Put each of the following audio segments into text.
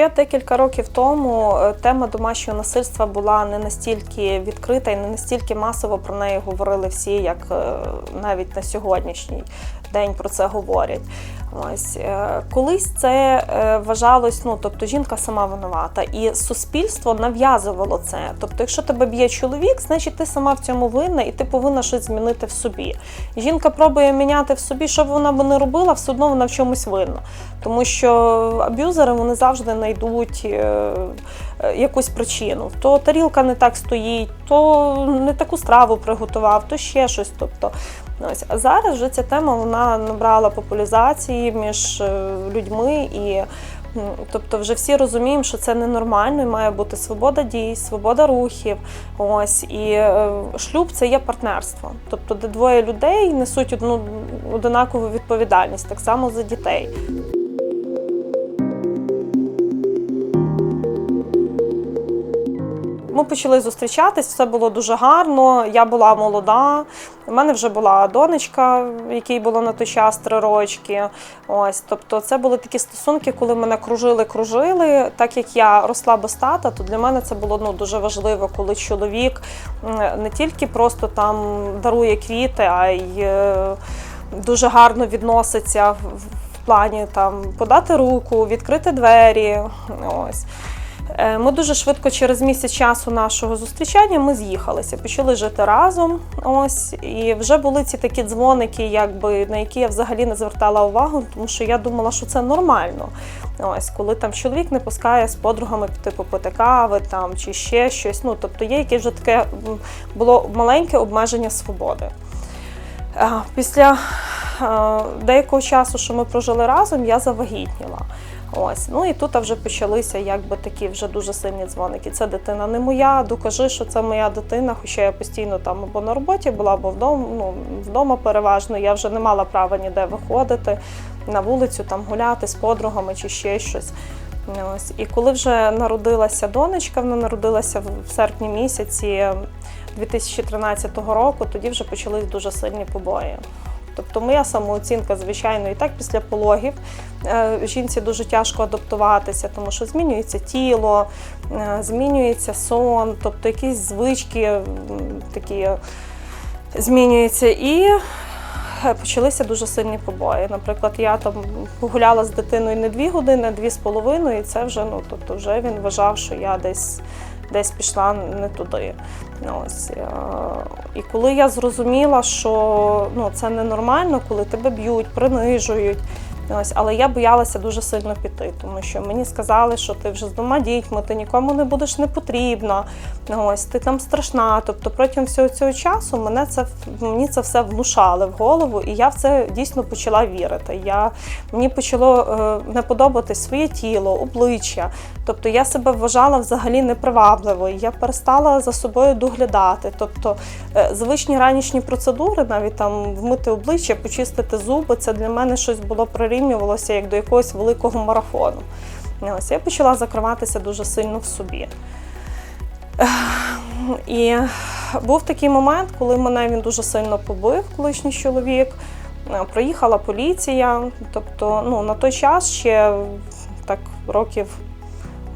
Ще декілька років тому е, тема домашнього насильства була не настільки відкрита і не настільки масово про неї говорили всі, як е, навіть на сьогоднішній день про це говорять. Ось е, колись це е, вважалось, ну тобто жінка сама винувата, і суспільство нав'язувало це. Тобто, якщо тебе б'є чоловік, значить ти сама в цьому винна, і ти повинна щось змінити в собі. Жінка пробує міняти в собі, що б вона би не робила, все одно вона в чомусь винна. Тому що аб'юзери вони завжди знайдуть е, якусь причину. То тарілка не так стоїть, то не таку страву приготував, то ще щось. Тобто, ось. А зараз вже ця тема вона набрала популяризації між е, людьми і. Тобто вже всі розуміємо, що це ненормально, і має бути свобода дій, свобода рухів. Ось і е, шлюб це є партнерство. Тобто, де двоє людей несуть одну одинакову відповідальність, так само за дітей. Ми почали зустрічатись, все було дуже гарно. Я була молода. У мене вже була донечка, якій було на той час три рочки. Ось, тобто, це були такі стосунки, коли мене кружили, кружили. Так як я росла без тата, то для мене це було ну дуже важливо, коли чоловік не тільки просто там дарує квіти, а й е, дуже гарно відноситься в, плані там подати руку, відкрити двері. Ось. Е, Ми дуже швидко, через місяць часу нашого зустрічання, ми з'їхалися, почали жити разом. Ось і вже були ці такі дзвоники, якби на які я взагалі не звертала увагу, тому що я думала, що це нормально. Ось коли там чоловік не пускає з подругами піти попити кави там чи ще щось. Ну тобто є якесь вже таке було маленьке обмеження свободи. Е, Після е, деякого часу, що ми прожили разом, я завагітніла. Ось, ну і тут вже почалися якби такі вже дуже сильні дзвоники. Це дитина не моя, докажи, що це моя дитина, хоча я постійно там або на роботі була, або вдома, ну, вдома переважно. Я вже не мала права ніде виходити на вулицю, там гуляти з подругами чи ще щось. Ось. І коли вже народилася донечка, вона народилася в- серпні місяці 2013 року, тоді вже почались дуже сильні побої. Тобто моя самооцінка, звичайно, і так після пологів е, жінці дуже тяжко адаптуватися, тому що змінюється тіло, е, змінюється сон, тобто якісь звички такі змінюються. І е, почалися дуже сильні побої. Наприклад, я там погуляла з дитиною не дві години, а дві з половиною, і це вже ну тобто вже він вважав, що я десь. Десь пішла не туди. Ось. е, І коли я зрозуміла, що ну, це ненормально, коли тебе б'ють, принижують. Ось, але я боялася дуже сильно піти, тому що мені сказали, що ти вже з двома дітьми, ти нікому не будеш не потрібна. Ось ти там страшна. Тобто протягом всього цього часу мене це мені це все внушали в голову, і я в це дійсно почала вірити. Я, мені почало е, не подобатись своє тіло, обличчя. Тобто я себе вважала взагалі непривабливою. Я перестала за собою доглядати. Тобто е, звичні ранішні процедури, навіть там вмити обличчя, почистити зуби, це для мене щось було прирівнювалося як до якогось великого марафону. Я почала закриватися дуже сильно в собі. І був такий момент, коли мене він дуже сильно побив, колишній чоловік. Приїхала поліція. Тобто, ну, на той час ще так років,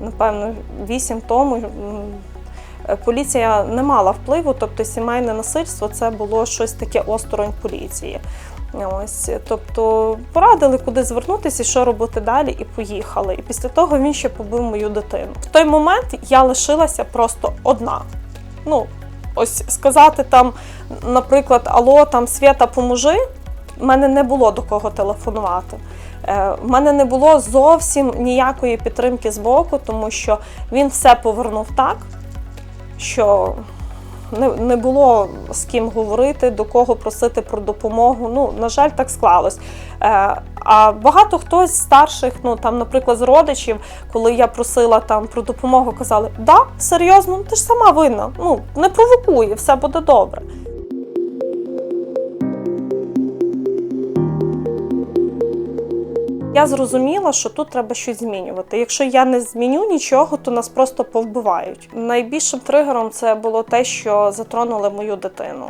напевно, вісім тому. Е, Поліція не мала впливу, тобто сімейне насильство це було щось таке осторонь поліції. Ось, тобто порадили, куди звернутися, що робити далі, і поїхали. І після того він ще побив мою дитину. В той момент я лишилася просто одна. Ну, ось сказати там, наприклад, Алло, там Свята, поможи. в мене не було до кого телефонувати. Е, В мене не було зовсім ніякої підтримки з боку, тому що він все повернув так, що не, не було з ким говорити, до кого просити про допомогу. Ну, на жаль, так склалось. Е, а багато хтось з старших, ну там, наприклад, з родичів, коли я просила там про допомогу, казали: Да, серйозно, ти ж сама винна. Ну не провокуй, все буде добре. Я зрозуміла, що тут треба щось змінювати. Якщо я не зміню нічого, то нас просто повбивають. Найбільшим тригером це було те, що затронули мою дитину.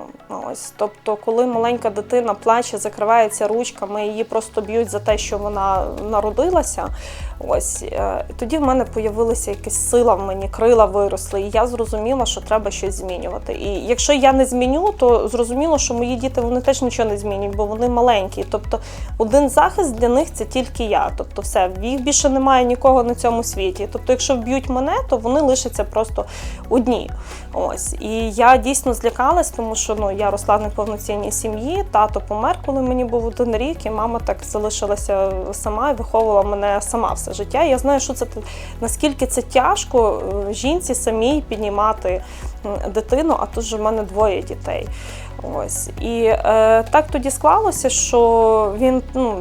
Ось, тобто, коли маленька дитина плаче, закривається ручками, її просто б'ють за те, що вона народилася. Ось е, тоді в мене появилася якась сила в мені, крила виросли, і я зрозуміла, що треба щось змінювати. І якщо я не зміню, то зрозуміло, що мої діти вони теж нічого не змінюють, бо вони маленькі. Тобто один захист для них це тільки я. Тобто, все, їх більше немає нікого на цьому світі. Тобто, якщо вб'ють мене, то вони лишаться просто одні. Ось і я дійсно злякалась, тому що ну я росла в неповноцінній сім'ї. Тато помер, коли мені був один рік, і мама так залишилася сама і виховувала мене сама все життя. Я знаю, що це наскільки це тяжко е, жінці самій піднімати дитину, а тут же в мене двоє дітей. Ось і е, так тоді склалося, що він ну.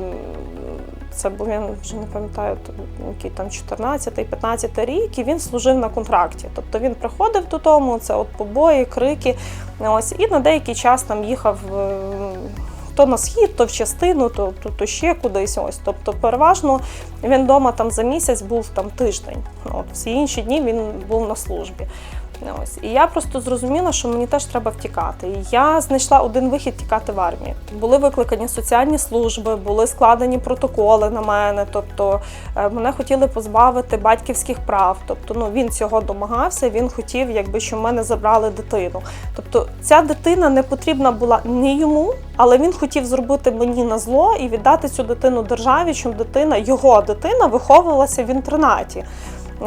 Це був він вже не пам'ятаю, який там 14-15 рік, і він служив на контракті. Тобто він приходив додому, це от побої, крики. Ось і на деякий час там їхав е, то на схід, то в частину, то, то, то ще кудись. Ось. Тобто, переважно він вдома там за місяць був там тиждень. От всі інші дні він був на службі. Ось і я просто зрозуміла, що мені теж треба втікати. І я знайшла один вихід тікати в армію. Були викликані соціальні служби, були складені протоколи на мене. Тобто е, мене хотіли позбавити батьківських прав. Тобто, ну він цього домагався. Він хотів, якби щоб в мене забрали дитину. Тобто, ця дитина не потрібна була ні йому, але він хотів зробити мені на зло і віддати цю дитину державі, щоб дитина, його дитина, виховувалася в інтернаті.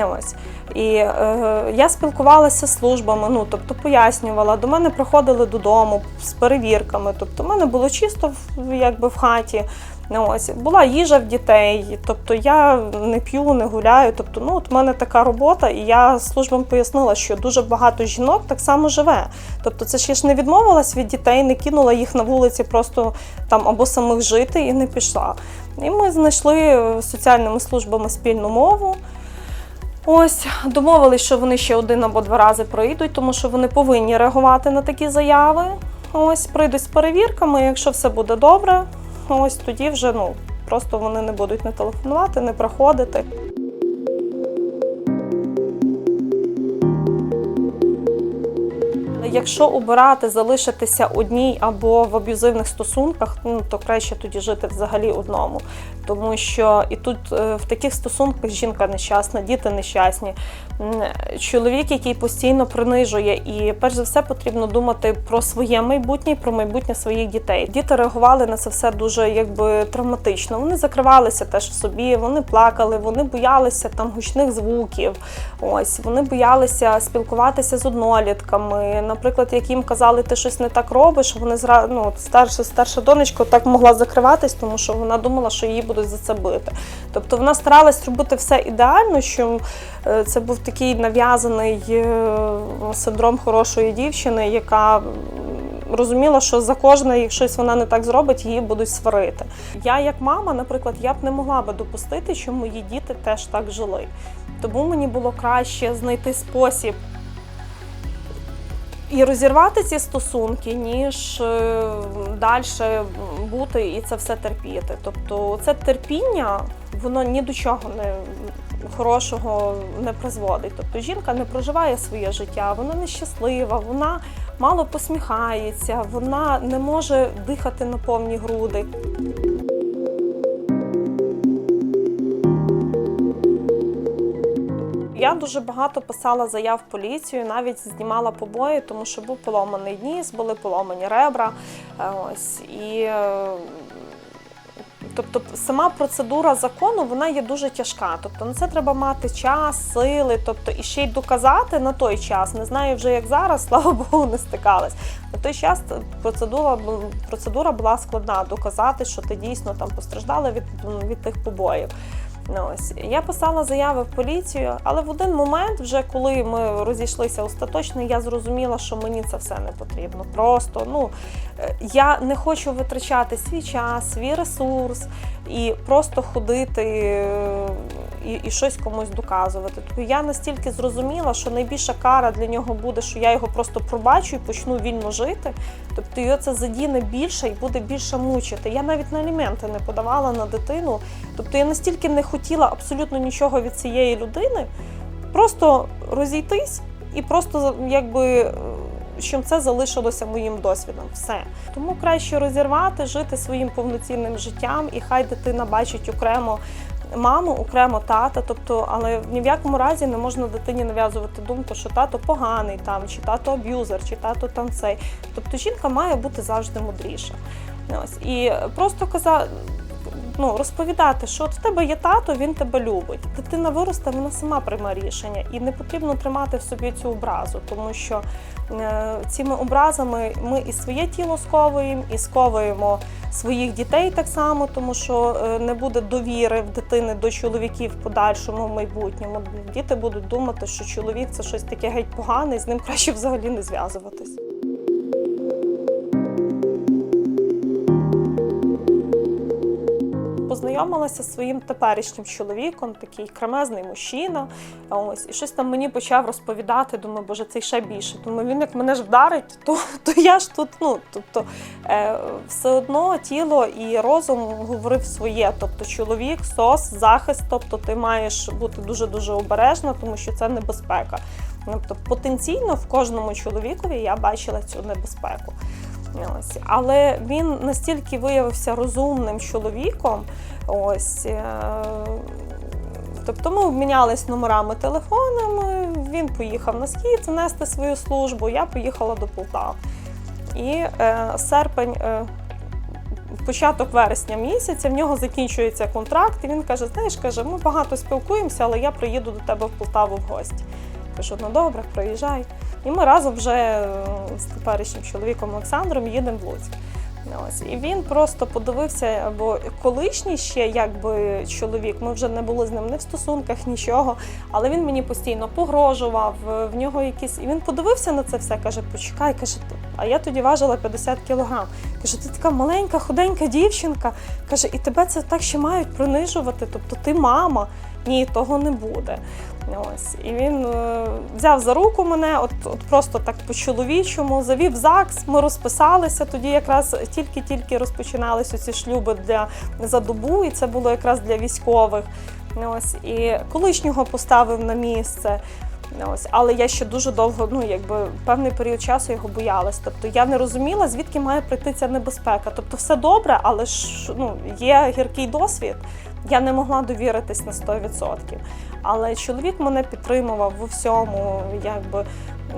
Ось. І е, я спілкувалася з службами, ну тобто пояснювала. До мене приходили додому з перевірками. Тобто, в мене було чисто якби в хаті. Ну, Ось була їжа в дітей, тобто я не п'ю, не гуляю. Тобто, ну от в мене така робота, і я службам пояснила, що дуже багато жінок так само живе. Тобто, це ж я ж не відмовилась від дітей, не кинула їх на вулиці, просто там або самих жити і не пішла. І ми знайшли е, з соціальними службами спільну мову. Ось домовились, що вони ще один або два рази прийдуть, тому що вони повинні реагувати на такі заяви. Ось прийдуть з перевірками. Якщо все буде добре, ось тоді вже ну просто вони не будуть не телефонувати, не приходити. Якщо обирати залишитися одній або в аб'юзивних стосунках, ну то краще тоді жити взагалі одному. Тому що і тут е, в таких стосунках жінка нещасна, діти нещасні, чоловік, який постійно принижує, і перш за все потрібно думати про своє майбутнє, і про майбутнє своїх дітей. Діти реагували на це все дуже якби травматично. Вони закривалися теж в собі, вони плакали, вони боялися там гучних звуків. Ось вони боялися спілкуватися з однолітками. Наприклад, як їм казали, ти щось не так робиш, вони зра... ну, старша, старша донечка так могла закриватись, тому що вона думала, що її будуть за це бити. Тобто вона старалась робити все ідеально, що е, це був такий нав'язаний е, синдром хорошої дівчини, яка розуміла, що за кожне, як вона не так зробить, її будуть сварити. Я, як мама, наприклад, я б не могла би допустити, що мої діти теж так жили. Тому мені було краще знайти спосіб і розірвати ці стосунки, ніж далі бути і це все терпіти. Тобто це терпіння, воно ні до чого не хорошого не призводить. Тобто жінка не проживає своє життя, вона нещаслива, вона мало посміхається, вона не може дихати на повні груди. Дуже багато писала заяв поліцію, навіть знімала побої, тому що був поломаний ніс, були поломані ребра. Е, Ось і е, тобто сама процедура закону вона є дуже тяжка. Тобто на це треба мати час, сили, тобто і ще й доказати на той час. Не знаю вже як зараз, слава Богу, не стикалась. На той час процедура процедура була складна. Доказати, що ти дійсно там постраждала від, від тих побоїв. Ну, ось я писала заяви в поліцію, але в один момент, вже коли ми розійшлися остаточно, я зрозуміла, що мені це все не потрібно. Просто ну я не хочу витрачати свій час, свій ресурс і просто ходити е, і, і щось комусь доказувати. Тобто я настільки зрозуміла, що найбільша кара для нього буде, що я його просто пробачу і почну вільно жити. Тобто його це задіне більше і буде більше мучити. Я навіть на аліменти не подавала на дитину. Тобто я настільки не хотіла абсолютно нічого від цієї людини, просто розійтись і просто якби. Щоб це залишилося моїм досвідом, все тому краще розірвати, жити своїм повноцінним життям, і хай дитина бачить окремо маму, окремо тата. Тобто, але ні в якому разі не можна дитині нав'язувати думку, що тато поганий там, чи тато аб'юзер, чи тато там цей. Тобто жінка має бути завжди мудріша. Ось і просто казати. Ну, розповідати, що от в тебе є тато, він тебе любить. Дитина виросте, вона сама прийме рішення, і не потрібно тримати в собі цю образу, тому що е, цими образами ми і своє тіло сковуємо, і сковуємо своїх дітей так само, тому що е, не буде довіри в дитини до чоловіків в подальшому в майбутньому. Діти будуть думати, що чоловік це щось таке геть погане, і з ним краще взагалі не зв'язуватись. Познайомилася зі своїм теперішнім чоловіком, такий кремезний мужчина. Ось і щось там мені почав розповідати. Думаю, боже, цей ще більше. Думаю, він як мене ж вдарить, то, то я ж тут. Ну тобто е, все одно тіло і розум говорив своє. Тобто, чоловік, сос, захист. Тобто, ти маєш бути дуже дуже обережна, тому що це небезпека. Тобто, потенційно в кожному чоловікові я бачила цю небезпеку. Ось. Але він настільки виявився розумним чоловіком. Ось. е, Тобто ми обмінялись номерами телефонами, він поїхав на схід нести свою службу, я поїхала до Полтави. І е, серпень, е, початок вересня місяця, в нього закінчується контракт, і він каже: знаєш, каже, ми багато спілкуємося, але я приїду до тебе в Полтаву в гості. Кажу, ну добре, приїжджай. І ми разом вже е, з теперішнім чоловіком Олександром їдемо в Луцьк. Ось і він просто подивився, бо колишній ще якби чоловік, ми вже не були з ним не в стосунках, нічого. Але він мені постійно погрожував. е, В нього якісь і він подивився на це все. каже: Почекай, каже, а я тоді важила 50 кілограм. Каже, ти така маленька, худенька дівчинка. каже, і тебе це так ще мають принижувати. Тобто ти мама. Ні, того не буде. Ось і він е, взяв за руку мене, от, от просто так по-чоловічому, завів ЗАГС. Ми розписалися. Тоді якраз тільки-тільки розпочиналися ці шлюби для за добу, і це було якраз для військових. Ось і колишнього поставив на місце. Ось, але я ще дуже довго, ну якби певний період часу його боялась. Тобто я не розуміла, звідки має прийти ця небезпека. Тобто, все добре, але ж ну є гіркий досвід. Я не могла довіритись на 100%. Але чоловік мене підтримував у всьому. Якби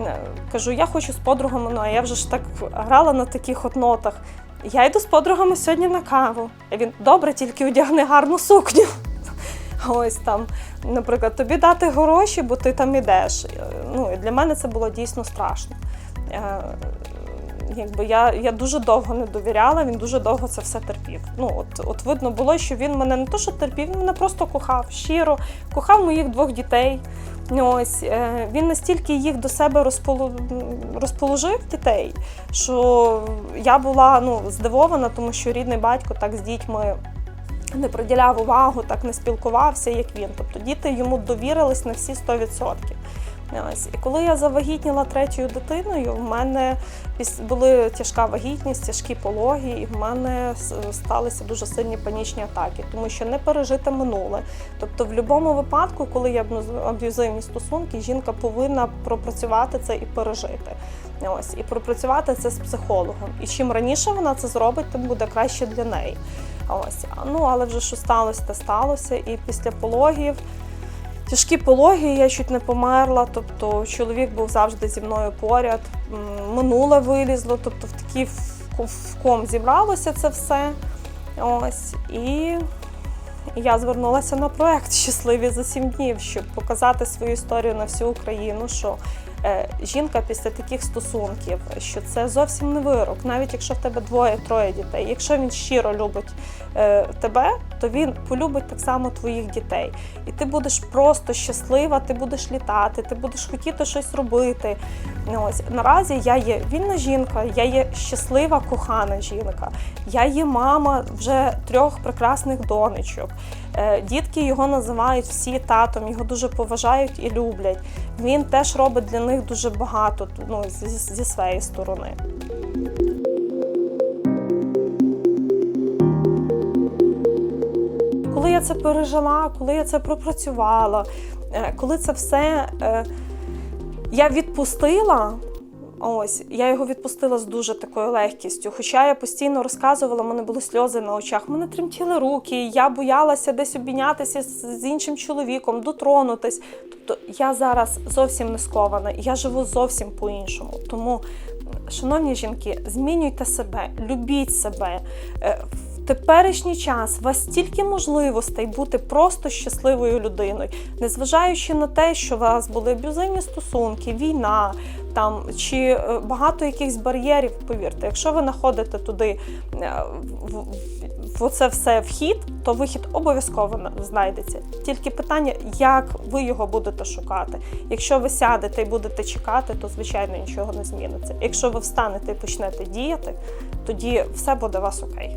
е, кажу, я хочу з подругами. Ну а я вже ж так грала на таких от нотах. Я йду з подругами сьогодні на каву. І він добре, тільки одягни гарну сукню. Ось там, наприклад, тобі дати гроші, бо ти там ідеш. Е, Ну і для мене це було дійсно страшно. Якби я, я дуже довго не довіряла, він дуже довго це все терпів. Ну от, от видно було, що він мене не то, що терпів, він мене просто кохав щиро, кохав моїх двох дітей. Ось е, він настільки їх до себе розположив дітей, що я була ну здивована, тому що рідний батько так з дітьми не приділяв увагу, так не спілкувався, як він. Тобто діти йому довірились на всі 100%. І коли я завагітніла третьою дитиною, в мене були тяжка вагітність, тяжкі пологи, і в мене сталися дуже сильні панічні атаки, тому що не пережите минуле. Тобто, в будь-якому випадку, коли є аб'юзивні стосунки, жінка повинна пропрацювати це і пережити. Ось і пропрацювати це з психологом. І чим раніше вона це зробить, тим буде краще для неї. Ось ну але вже що сталося, те сталося. І після пологів. Тяжкі пологи, я чуть не померла, тобто чоловік був завжди зі мною поряд. Минуле вилізло, тобто в такий в ком зібралося це все. Ось і я звернулася на проект Щасливі за сім днів, щоб показати свою історію на всю Україну, що е, жінка після таких стосунків, що це зовсім не вирок, навіть якщо в тебе двоє-троє дітей. Якщо він щиро любить е, тебе, то він полюбить так само твоїх дітей. І ти будеш просто щаслива, ти будеш літати, ти будеш хотіти щось робити. Ось наразі я є вільна жінка, я є щаслива, кохана жінка. Я є мама вже трьох прекрасних донечок. Е, Дітки його називають всі татом, його дуже поважають і люблять. Він теж робить для них дуже багато ну, зі, зі своєї сторони. Я це пережила, коли я це пропрацювала, е, коли це все е, я відпустила, Ось я його відпустила з дуже такою легкістю. Хоча я постійно розказувала, мене були сльози на очах, мене тремтіли руки, я боялася десь обійнятися з іншим чоловіком, дотронутись. Тобто я зараз зовсім не скована, я живу зовсім по-іншому. Тому, шановні жінки, змінюйте себе, любіть себе. Теперішній час у вас стільки можливостей бути просто щасливою людиною, незважаючи на те, що у вас були аб'юзивні стосунки, війна там чи е, багато якихось бар'єрів. Повірте, якщо ви знаходите туди е, в, в, оце все вхід, то вихід обов'язково знайдеться. Тільки питання, як ви його будете шукати. Якщо ви сядете і будете чекати, то звичайно нічого не зміниться. Якщо ви встанете і почнете діяти, тоді все буде у вас окей.